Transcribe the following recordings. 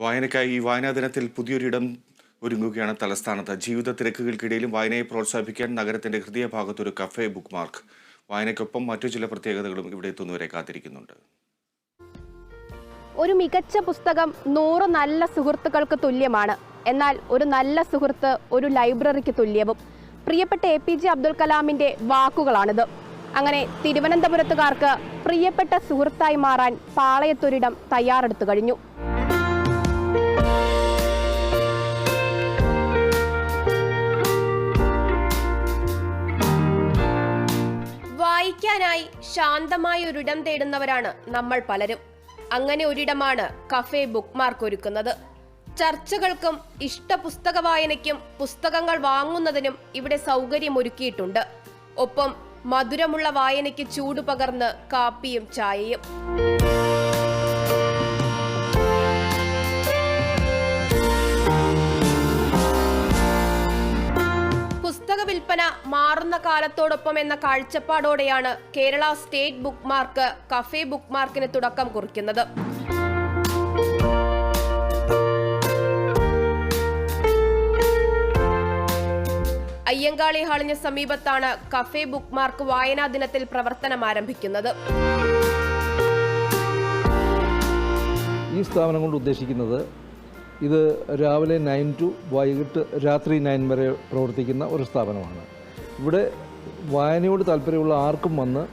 വായനയ്ക്കായി ഈ വായനാ ദിനത്തിൽ പുതിയൊരിടം ഒരുങ്ങുകയാണ് തലസ്ഥാനത്ത്. ജീവിത തിരക്കുകൾക്കിടയിലും വായനയെ പ്രോത്സാഹിപ്പിക്കാൻ നഗരത്തിന്റെ ഹൃദയഭാഗത്ത് ഒരു കഫേ ബുക്ക് മാർക്ക് വായനയ്ക്കൊപ്പം മറ്റു ചില പ്രത്യേകതകളും ഇവിടെ എത്തുന്നവരെ കാത്തിരിക്കുന്നുണ്ട്. ഒരു മികച്ച പുസ്തകം നൂറ് നല്ല സുഹൃത്തുക്കൾക്ക് തുല്യമാണ്. എന്നാൽ ഒരു നല്ല സുഹൃത്ത് ഒരു ലൈബ്രറിക്ക് തുല്യവും. പ്രിയപ്പെട്ട എ പി ജെ അബ്ദുൽ കലാമിന്റെ വാക്കുകളാണിത്. അങ്ങനെ തിരുവനന്തപുരത്തുകാർക്ക് പ്രിയപ്പെട്ട സുഹൃത്തായി മാറാൻ പാളയത്തൊരിടം തയ്യാറെടുത്തു കഴിഞ്ഞു. വായിക്കാനായി ശാന്തമായ ഒരിടം തേടുന്നവരാണ് നമ്മൾ പലരും. അങ്ങനെ ഒരിടമാണ് കഫേ ബുക്ക് മാർക്ക് ഒരുക്കുന്നത്. ചർച്ചകൾക്കും ഇഷ്ട പുസ്തക വായനയ്ക്കും പുസ്തകങ്ങൾ വാങ്ങുന്നതിനും ഇവിടെ സൗകര്യമൊരുക്കിയിട്ടുണ്ട് ഒപ്പം മധുരമുള്ള വായനയ്ക്ക് ചൂട് പകർന്ന് കാപ്പിയും ചായയും. വിൽപ്പന മാറുന്ന കാലത്തോടൊപ്പം എന്ന കാഴ്ചപ്പാടോടെയാണ് Kerala state bookmark cafe ബുക്ക് മാർക്കിന് തുടക്കം കുറിക്കുന്നത്. അയ്യങ്കാളി ഹാളിന് സമീപത്താണ് കഫേ ബുക്ക് മാർക്ക് വായനാ ദിനത്തിൽ പ്രവർത്തനം ആരംഭിക്കുന്നത്. ഈ സ്ഥാപനം കൊണ്ട് ഉദ്ദേശിക്കുന്നത് ഇത് രാവിലെ നയൻ ടു വൈകിട്ട് രാത്രി നയൻ വരെ പ്രവർത്തിക്കുന്ന ഒരു സ്ഥാപനമാണ്. ഇവിടെ വായനയോട് താല്പര്യമുള്ള ആർക്കും വന്ന്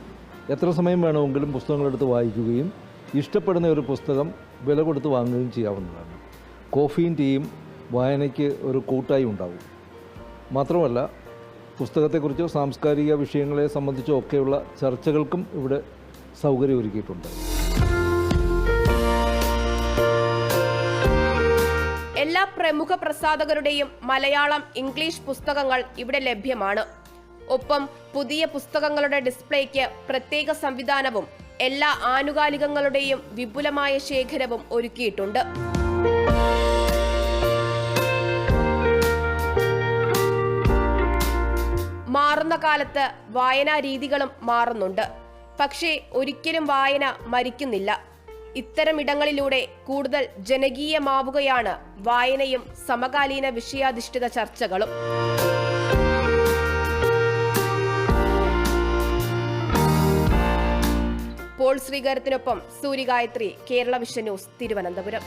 എത്ര സമയം വേണമെങ്കിലും പുസ്തകങ്ങളെടുത്ത് വായിക്കുകയും ഇഷ്ടപ്പെടുന്ന ഒരു പുസ്തകം വില കൊടുത്ത് വാങ്ങുകയും ചെയ്യാവുന്നതാണ്. കോഫിയും ടീയും വായനയ്ക്ക് ഒരു കൂട്ടായി ഉണ്ടാവും. മാത്രമല്ല പുസ്തകത്തെക്കുറിച്ചോ സാംസ്കാരിക വിഷയങ്ങളെ സംബന്ധിച്ചോ ഒക്കെയുള്ള ചർച്ചകൾക്കും ഇവിടെ സൗകര്യം എല്ലാ പ്രമുഖ പ്രസാധകരുടെയും മലയാളം ഇംഗ്ലീഷ് പുസ്തകങ്ങൾ ഇവിടെ ലഭ്യമാണ്. ഒപ്പം പുതിയ പുസ്തകങ്ങളുടെ ഡിസ്പ്ലേക്ക് പ്രത്യേക സംവിധാനവും എല്ലാ ആനുകാലികങ്ങളുടെയും വിപുലമായ ശേഖരവും ഒരുക്കിയിട്ടുണ്ട്. മാറുന്ന കാലത്ത് വായനാ രീതികളും മാറുന്നുണ്ട്. പക്ഷേ ഒരിക്കലും വായന മരിക്കുന്നില്ല. ഇത്തരം ഇടങ്ങളിലൂടെ കൂടുതൽ ജനകീയമാവുകയാണ് വായനയും സമകാലീന വിഷയാധിഷ്ഠിത ചർച്ചകളും. പോൾ ശ്രീകരത്തിനൊപ്പം സൂര്യഗായത്രി കേരള വിഷൻ ന്യൂസ് തിരുവനന്തപുരം.